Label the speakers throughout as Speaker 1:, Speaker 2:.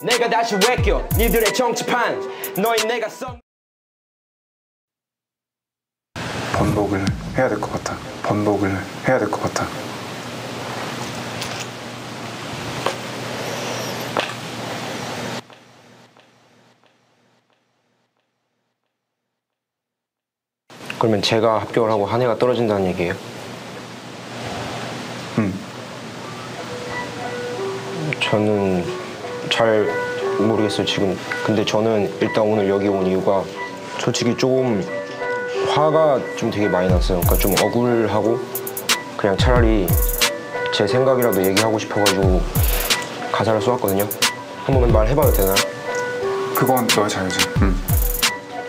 Speaker 1: 내가 다시 왜껴 니들의 정치판 너희 내가 썩
Speaker 2: 번복을 해야 될 것 같아. 번복을 해야 될 것 같아.
Speaker 1: 그러면 제가 합격을 하고 한 해가 떨어진다는 얘기예요?
Speaker 2: 응.
Speaker 1: 저는 잘 모르겠어요 지금 근데 저는 일단 오늘 여기 온 이유가 솔직히 조금 화가 좀 되게 많이 났어요 그러니까 좀 억울하고 그냥 차라리 제 생각이라도 얘기하고 싶어가지고 가사를 써왔거든요 한 번만 말해봐도 되나요?
Speaker 2: 그건 너의 자유지. 응.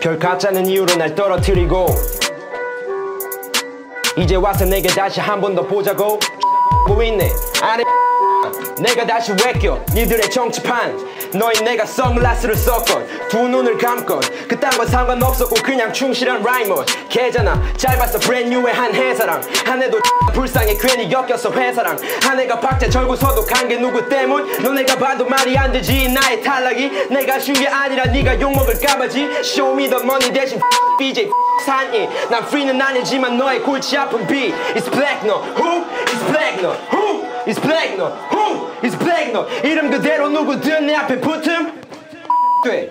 Speaker 1: 별 가짜는 이유로 날 떨어뜨리고 이제 와서 내게 다시 한 번 더 보자고. 고 있네. 안에 내가 다시 왜껴 니들의 정치판. 너희 내가 선글라스를 썼건 두 눈을 감건 그딴 건 상관없었고 그냥 충실한 라이머. 걔잖아. 짧았어. 브랜뉴의 한 해사랑. 한 해도 불쌍해. 괜히 엮였어 회사랑. 한 해가 박자 절고서도 간 게 누구 때문? 너네가 봐도 말이 안 되지. 나의 탈락이 내가 쉬운 게 아니라 네가 욕먹을까봐지. Show me 대신 BJ 산이. 난 free는 아니지만 너의 골치 아픈 B It's black no Who? It's black no Who? It's black no Who? It's black no 이름 그대로 누구든 내 앞에 붙음 돼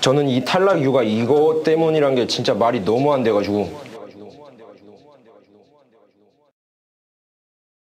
Speaker 1: 저는 이 탈락 이유가 이것 때문이란 게 진짜 말이 너무 안 돼가지고